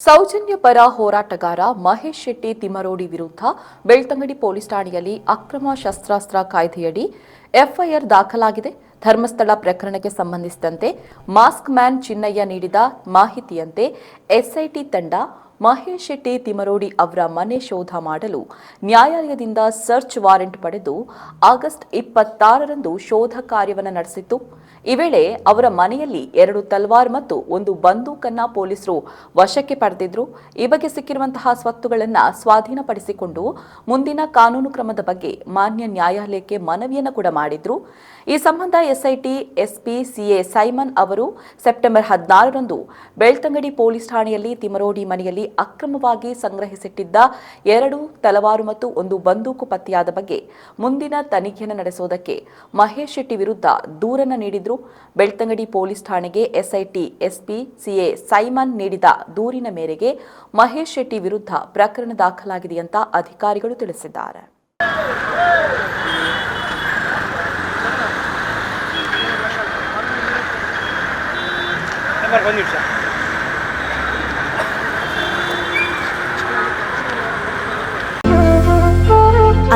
ಸೌಜನ್ಯ ಪರ ಹೋರಾಟಗಾರ ಮಹೇಶ್ ಶೆಟ್ಟಿ ತಿಮರೋಡಿ ವಿರುದ್ಧ ಬೆಳ್ತಂಗಡಿ ಪೊಲೀಸ್ ಠಾಣೆಯಲ್ಲಿ ಅಕ್ರಮ ಶಸ್ತ್ರಾಸ್ತ್ರ ಕಾಯ್ದೆಯಡಿ ಎಫ್ಐಆರ್ ದಾಖಲಾಗಿದೆ. ಧರ್ಮಸ್ಥಳ ಪ್ರಕರಣಕ್ಕೆ ಸಂಬಂಧಿಸಿದಂತೆ ಮಾಸ್ಕ್ ಮ್ಯಾನ್ ಚಿನ್ನಯ್ಯ ನೀಡಿದ ಮಾಹಿತಿಯಂತೆ ಎಸ್ಐಟಿ ತಂಡ ಮಹೇಶ್ ಶೆಟ್ಟಿ ತಿಮರೋಡಿ ಅವರ ಮನೆ ಶೋಧ ಮಾಡಲು ನ್ಯಾಯಾಲಯದಿಂದ ಸರ್ಚ್ ವಾರೆಂಟ್ ಪಡೆದು ಆಗಸ್ಟ್ ಇಪ್ಪತ್ತಾರರಂದು ಶೋಧ ಕಾರ್ಯವನ್ನು ನಡೆಸಿತ್ತು. ಈ ವೇಳೆ ಅವರ ಮನೆಯಲ್ಲಿ ಎರಡು ತಲ್ವಾರ್ ಮತ್ತು ಒಂದು ಬಂದೂಕನ್ನ ಪೊಲೀಸರು ವಶಕ್ಕೆ ಪಡೆದಿದ್ರು. ಈ ಬಗ್ಗೆ ಸಿಕ್ಕಿರುವಂತಹ ಸ್ವತ್ತುಗಳನ್ನು ಸ್ವಾಧೀನಪಡಿಸಿಕೊಂಡು ಮುಂದಿನ ಕಾನೂನು ಕ್ರಮದ ಬಗ್ಗೆ ಮಾನ್ಯ ನ್ಯಾಯಾಲಯಕ್ಕೆ ಮನವಿಯನ್ನು ಕೂಡ ಮಾಡಿದ್ರು. ಈ ಸಂಬಂಧ ಎಸ್ಐಟಿ, ಎಸ್ಪಿ, ಸಿಎ ಸೈಮನ್ ಅವರು ಸೆಪ್ಟೆಂಬರ್ ಹದಿನಾರರಂದು ಬೆಳ್ತಂಗಡಿ ಪೊಲೀಸ್ ಠಾಣೆಯಲ್ಲಿ ತಿಮರೋಡಿ ಮನೆಯಲ್ಲಿ ಅಕ್ರಮವಾಗಿ ಸಂಗ್ರಹಿಸಿಟ್ಟಿದ್ದ ಎರಡು, ತಲವಾರು ಮತ್ತು ಒಂದು ಬಂದೂಕು ಪತ್ತೆಯಾದ ಬಗ್ಗೆ ಮುಂದಿನ ತನಿಖೆಯನ್ನು ನಡೆಸುವುದಕ್ಕೆ ಮಹೇಶ್ ಶೆಟ್ಟಿ ವಿರುದ್ಧ ದೂರನ್ನು ನೀಡಿದ್ರು. ಬೆಳ್ತಂಗಡಿ ಪೊಲೀಸ್ ಠಾಣೆಗೆ ಎಸ್ಐಟಿ, ಎಸ್ಪಿ, ಸಿಎ ಸೈಮನ್ ನೀಡಿದ ದೂರಿನ ಮೇರೆಗೆ ಮಹೇಶ್ ಶೆಟ್ಟಿ ವಿರುದ್ಧ ಪ್ರಕರಣ ದಾಖಲಾಗಿದೆ ಅಂತ ಅಧಿಕಾರಿಗಳು ತಿಳಿಸಿದ್ದಾರೆ.